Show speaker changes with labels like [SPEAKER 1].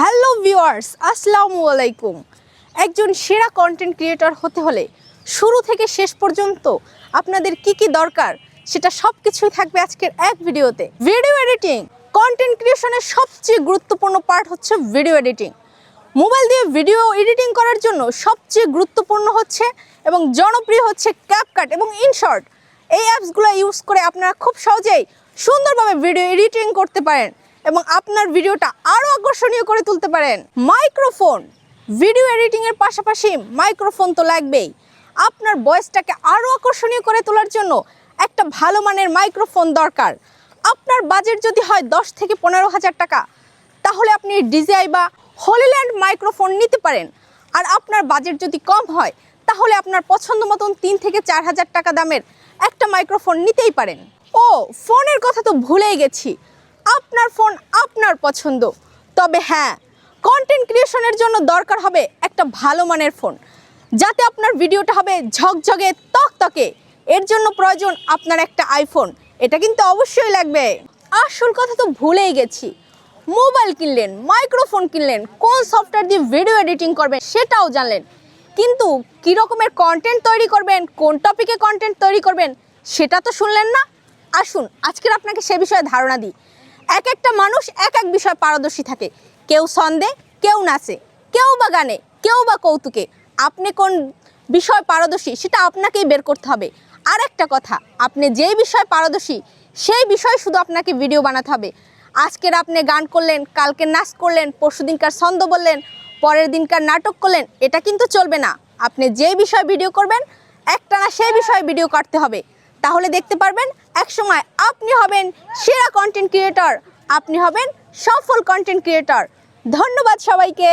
[SPEAKER 1] Hello viewers, আসসালামু আলাইকুম। একজন সেরা কন্টেন্ট ক্রিয়েটর হতে হলে শুরু থেকে শেষ পর্যন্ত আপনাদের কি কি দরকার সেটা সব কিছুই থাকবে আজকের এক ভিডিওতে। ভিডিও এডিটিং কন্টেন্ট ক্রিয়েশনের সবচেয়ে গুরুত্বপূর্ণ পার্ট হচ্ছে ভিডিও এডিটিং মোবাইল দিয়ে ভিডিও এডিটিং করার জন্য সবচেয়ে গুরুত্বপূর্ণ হচ্ছে এবং জনপ্রিয় হচ্ছে ক্যাপকাট এবং ইনশর্ট এই অ্যাপসগুলো ইউজ করে আপনারা খুব সহজেই সুন্দরভাবে ভিডিও এডিটিং করতে পারেন। এবং আপনার ভিডিওটা আরও আকর্ষণীয় করে তুলতে পারেন। মাইক্রোফোন। ভিডিও এডিটিংয়ের পাশাপাশি মাইক্রোফোন তো লাগবেই। আপনার ভয়েসটাকে আরও আকর্ষণীয় করে তোলার জন্য একটা ভালো মানের মাইক্রোফোন দরকার। আপনার বাজেট যদি হয় দশ থেকে পনেরো হাজার টাকা, তাহলে আপনি ডিজিআই বা হলিল্যান্ড মাইক্রোফোন নিতে পারেন। আর আপনার বাজেট যদি কম হয়, তাহলে আপনার পছন্দ মতন তিন থেকে চার হাজার টাকা দামের একটা মাইক্রোফোন নিতেই পারেন। ও, ফোনের কথা তো ভুলেই গেছি। আপনার ফোন আপনার পছন্দ। তবে হ্যাঁ কন্টেন্ট ক্রিয়েশনের জন্য দরকার হবে একটা ভালো মানের ফোন। যাতে আপনার ভিডিওটা হবে ঝকঝকে, তকতকে। এর জন্য প্রয়োজন আপনার একটা আইফোন এটা কিন্তু অবশ্যই লাগবে। আসল কথা তো ভুলেই গেছি। মোবাইল কিনলেন মাইক্রোফোন কিনলেন, কোন সফটওয়্যার দিয়ে ভিডিও এডিটিং করবেন সেটাও জানলেন। কিন্তু কী রকমের কন্টেন্ট তৈরি করবেন, কোন টপিকে কন্টেন্ট তৈরি করবেন, সেটা তো শুনলেন না। আসুন, আজকের আপনাকে সে বিষয়ে ধারণা দিই। এক একটা মানুষ এক এক বিষয়ে পারদর্শী থাকে। কেউ ছন্দে, কেউ নাচে, কেউ বা গানে, কেউ বা কৌতুকে। আপনি কোন বিষয় পারদর্শী সেটা আপনাকেই বের করতে হবে। আর একটা কথা, আপনি যেই বিষয়ে পারদর্শী সেই বিষয়ে শুধু আপনাকে ভিডিও বানাতে হবে। আজকের আপনি গান করলেন, কালকে নাচ করলেন, পরশু দিনকার ছন্দ বললেন, পরের দিনকার নাটক করলেন, এটা কিন্তু চলবে না। আপনি যেই বিষয়ে ভিডিও করবেন, একটা না সেই বিষয়ে ভিডিও করতে হবে। তাহলে দেখতে পারবেন একসময় আপনি হবেন সেরা কন্টেন্ট ক্রিয়েটর আপনি হবেন সফল কন্টেন্ট ক্রিয়েটর ধন্যবাদ সবাইকে।